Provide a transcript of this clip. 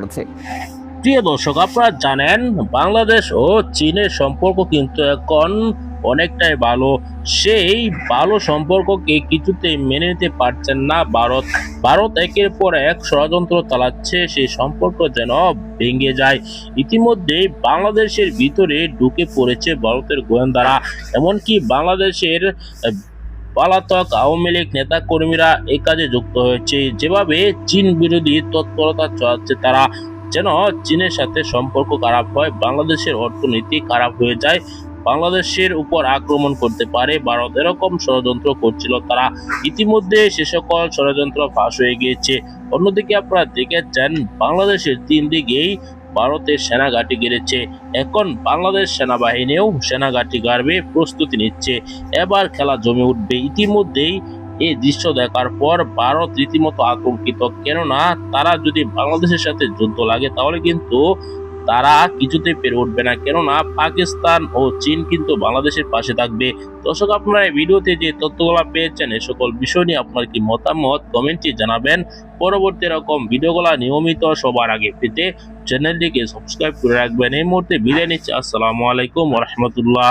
করেছে। প্রিয় দর্শক, আপনারা জানেন, বাংলাদেশ ও চীনের সম্পর্ক কিন্তু এখন অনেকটাই ভালো। সেই ভালো সম্পর্ককে কিছুতেই মেনে নিতে পারছেন না ভারত। ভারত একের পর এক ষড়যন্ত্র চালাচ্ছে, সেই সম্পর্ক যেন ভেঙে যায়। ইতিমধ্যেই বাংলাদেশের ভিতরে ঢুকে পড়েছে ভারতের গোয়েন্দারা। এমনকি বাংলাদেশের পলাতক আওয়ামী লীগ নেতা কর্মীরা এই কাজে যুক্ত হয়েছে। যেভাবে চীন বিরোধী তৎপরতা চালাচ্ছে তারা যেন চীনের সাথে সম্পর্ক খারাপ হয়, বাংলাদেশের অর্থনীতি খারাপ হয়ে যায়, বাংলাদেশের উপর আক্রমণ করতে পারে, ভারত এরকম ষড়যন্ত্র করছিল, তারা ইতিমধ্যে সে সকল ষড়যন্ত্র ফাঁস হয়ে গিয়েছে। অন্যদিকে আপনারা দেখেছেন, বাংলাদেশের তিন দিকেই ভারতের সেনা ঘাঁটি গেড়েছে। এখন বাংলাদেশ সেনাবাহিনীও সেনা ঘাঁটি গাড়বে, প্রস্তুতি নিচ্ছে। এবার খেলা জমে উঠবে। ইতিমধ্যেই এই দৃশ্য দেখার পর ভারত রীতিমতো আতঙ্কিত। কেননা তারা যদি বাংলাদেশের সাথে যুদ্ধ লাগে, তাহলে কিন্তু তারা কিছুতে পেরে উঠবে না। কেননা পাকিস্তান ও চীন কিন্তু বাংলাদেশের পাশে থাকবে। দর্শক, আপনারা এই ভিডিওতে যে তথ্যগুলো পেয়েছেন এই সকল বিষয় নিয়ে আপনার কি মতামত কমেন্টে জানাবেন। পরবর্তী এরকম ভিডিওগুলো নিয়মিত সবার আগে পেতে চ্যানেলটিকে সাবস্ক্রাইব করে রাখবেন। এই মুহূর্তে বিদায় নিচ্ছি। আসসালামু আলাইকুম রহমতুল্লাহ।